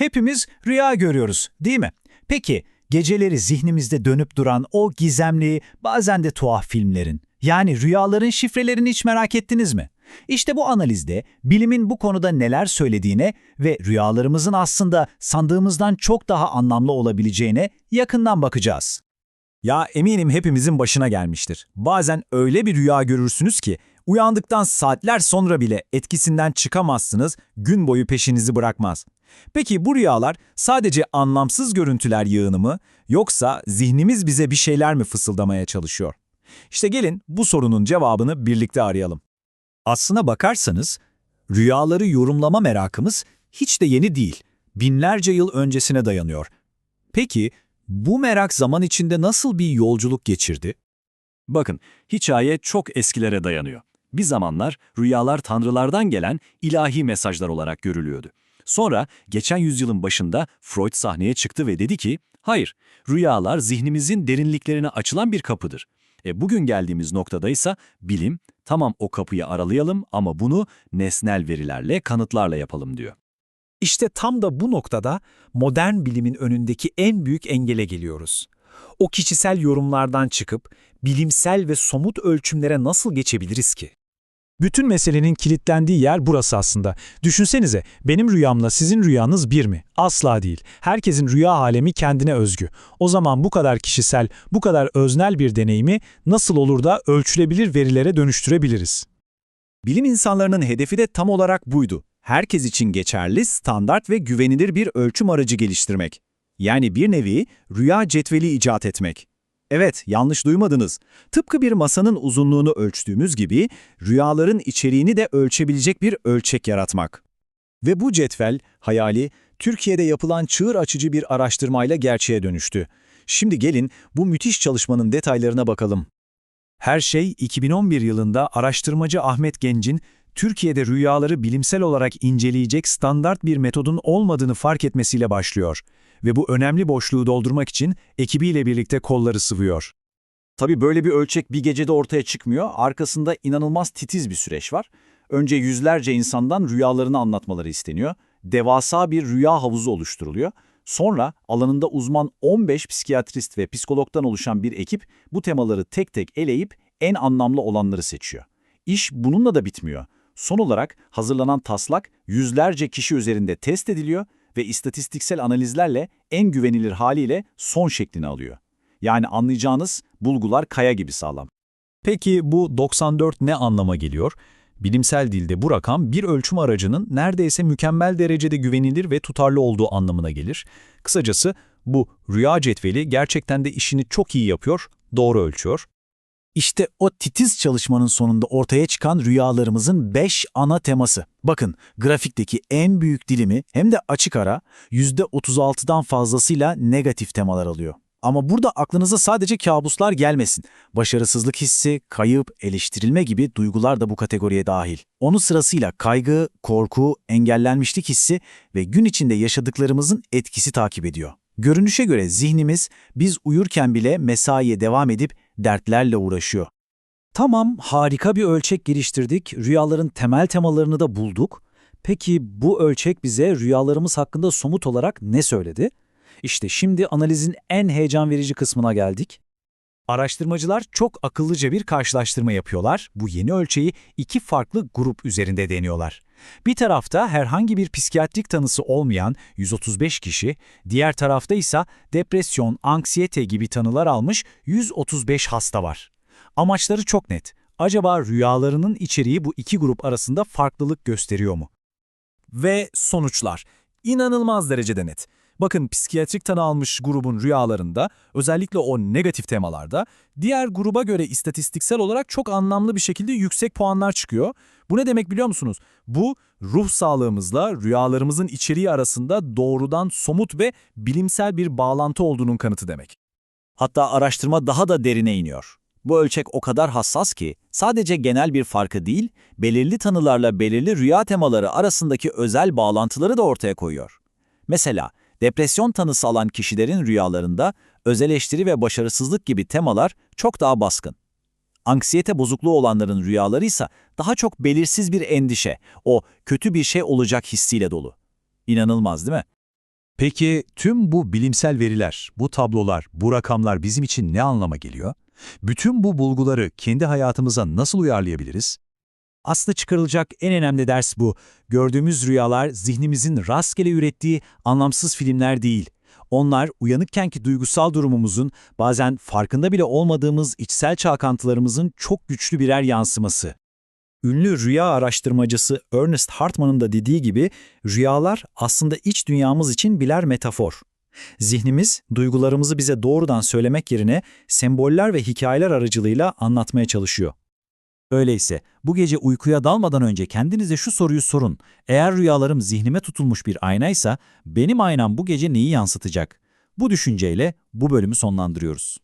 Hepimiz rüya görüyoruz, değil mi? Peki, geceleri zihnimizde dönüp duran o gizemli, bazen de tuhaf filmlerin, yani rüyaların şifrelerini hiç merak ettiniz mi? İşte bu analizde bilimin bu konuda neler söylediğine ve rüyalarımızın aslında sandığımızdan çok daha anlamlı olabileceğine yakından bakacağız. Ya eminim hepimizin başına gelmiştir. Bazen öyle bir rüya görürsünüz ki uyandıktan saatler sonra bile etkisinden çıkamazsınız, gün boyu peşinizi bırakmaz. Peki bu rüyalar sadece anlamsız görüntüler yığını mı yoksa zihnimiz bize bir şeyler mi fısıldamaya çalışıyor? İşte gelin bu sorunun cevabını birlikte arayalım. Aslına bakarsanız, rüyaları yorumlama merakımız hiç de yeni değil. Binlerce yıl öncesine dayanıyor. Peki, bu merak zaman içinde nasıl bir yolculuk geçirdi? Bakın, hikaye çok eskilere dayanıyor. Bir zamanlar rüyalar tanrılardan gelen ilahi mesajlar olarak görülüyordu. Sonra geçen yüzyılın başında Freud sahneye çıktı ve dedi ki, hayır, rüyalar zihnimizin derinliklerine açılan bir kapıdır. E bugün geldiğimiz noktada bilim, tamam o kapıyı aralayalım ama bunu nesnel verilerle, kanıtlarla yapalım diyor. İşte tam da bu noktada modern bilimin önündeki en büyük engele geliyoruz. O kişisel yorumlardan çıkıp bilimsel ve somut ölçümlere nasıl geçebiliriz ki? Bütün meselenin kilitlendiği yer burası aslında. Düşünsenize, benim rüyamla sizin rüyanız bir mi? Asla değil. Herkesin rüya alemi kendine özgü. O zaman bu kadar kişisel, bu kadar öznel bir deneyimi nasıl olur da ölçülebilir verilere dönüştürebiliriz? Bilim insanlarının hedefi de tam olarak buydu. Herkes için geçerli, standart ve güvenilir bir ölçüm aracı geliştirmek. Yani bir nevi rüya cetveli icat etmek. Evet, yanlış duymadınız. Tıpkı bir masanın uzunluğunu ölçtüğümüz gibi rüyaların içeriğini de ölçebilecek bir ölçek yaratmak. Ve bu cetvel, hayali, Türkiye'de yapılan çığır açıcı bir araştırmayla gerçeğe dönüştü. Şimdi gelin bu müthiş çalışmanın detaylarına bakalım. Her şey 2011 yılında araştırmacı Ahmet Genc'in Türkiye'de rüyaları bilimsel olarak inceleyecek standart bir metodun olmadığını fark etmesiyle başlıyor ve bu önemli boşluğu doldurmak için ekibiyle birlikte kolları sıvıyor. Tabii böyle bir ölçek bir gecede ortaya çıkmıyor. Arkasında inanılmaz titiz bir süreç var. Önce yüzlerce insandan rüyalarını anlatmaları isteniyor. Devasa bir rüya havuzu oluşturuluyor. Sonra alanında uzman 15 psikiyatrist ve psikologdan oluşan bir ekip bu temaları tek tek eleyip en anlamlı olanları seçiyor. İş bununla da bitmiyor. Son olarak hazırlanan taslak yüzlerce kişi üzerinde test ediliyor ve istatistiksel analizlerle en güvenilir haliyle son şeklini alıyor. Yani anlayacağınız bulgular kaya gibi sağlam. Peki bu 94 ne anlama geliyor? Bilimsel dilde bu rakam bir ölçüm aracının neredeyse mükemmel derecede güvenilir ve tutarlı olduğu anlamına gelir. Kısacası bu rüya cetveli gerçekten de işini çok iyi yapıyor, doğru ölçüyor. İşte o titiz çalışmanın sonunda ortaya çıkan rüyalarımızın 5 ana teması. Bakın grafikteki en büyük dilimi hem de açık ara %36'dan fazlasıyla negatif temalar alıyor. Ama burada aklınıza sadece kabuslar gelmesin. Başarısızlık hissi, kayıp, eleştirilme gibi duygular da bu kategoriye dahil. Onu sırasıyla kaygı, korku, engellenmişlik hissi ve gün içinde yaşadıklarımızın etkisi takip ediyor. Görünüşe göre zihnimiz biz uyurken bile mesaiye devam edip dertlerle uğraşıyor. Tamam, harika bir ölçek geliştirdik, rüyaların temel temalarını da bulduk. Peki bu ölçek bize rüyalarımız hakkında somut olarak ne söyledi? İşte şimdi analizin en heyecan verici kısmına geldik. Araştırmacılar çok akıllıca bir karşılaştırma yapıyorlar. Bu yeni ölçeği iki farklı grup üzerinde deniyorlar. Bir tarafta herhangi bir psikiyatrik tanısı olmayan 135 kişi, diğer tarafta ise depresyon, anksiyete gibi tanılar almış 135 hasta var. Amaçları çok net. Acaba rüyalarının içeriği bu iki grup arasında farklılık gösteriyor mu? Ve sonuçlar. İnanılmaz derecede net. Bakın psikiyatrik tanı almış grubun rüyalarında, özellikle o negatif temalarda, diğer gruba göre istatistiksel olarak çok anlamlı bir şekilde yüksek puanlar çıkıyor. Bu ne demek biliyor musunuz? Bu, ruh sağlığımızla rüyalarımızın içeriği arasında doğrudan somut ve bilimsel bir bağlantı olduğunun kanıtı demek. Hatta araştırma daha da derine iniyor. Bu ölçek o kadar hassas ki sadece genel bir farkı değil, belirli tanılarla belirli rüya temaları arasındaki özel bağlantıları da ortaya koyuyor. Mesela depresyon tanısı alan kişilerin rüyalarında özeleştiri ve başarısızlık gibi temalar çok daha baskın. Anksiyete bozukluğu olanların rüyaları ise daha çok belirsiz bir endişe, o kötü bir şey olacak hissiyle dolu. İnanılmaz değil mi? Peki tüm bu bilimsel veriler, bu tablolar, bu rakamlar bizim için ne anlama geliyor? Bütün bu bulguları kendi hayatımıza nasıl uyarlayabiliriz? Aslında çıkarılacak en önemli ders bu. Gördüğümüz rüyalar zihnimizin rastgele ürettiği anlamsız filmler değil. Onlar uyanıkkenki duygusal durumumuzun, bazen farkında bile olmadığımız içsel çalkantılarımızın çok güçlü birer yansıması. Ünlü rüya araştırmacısı Ernest Hartman'ın da dediği gibi rüyalar aslında iç dünyamız için birer metafor. Zihnimiz duygularımızı bize doğrudan söylemek yerine semboller ve hikayeler aracılığıyla anlatmaya çalışıyor. Öyleyse bu gece uykuya dalmadan önce kendinize şu soruyu sorun. Eğer rüyalarım zihnime tutulmuş bir aynaysa benim aynam bu gece neyi yansıtacak? Bu düşünceyle bu bölümü sonlandırıyoruz.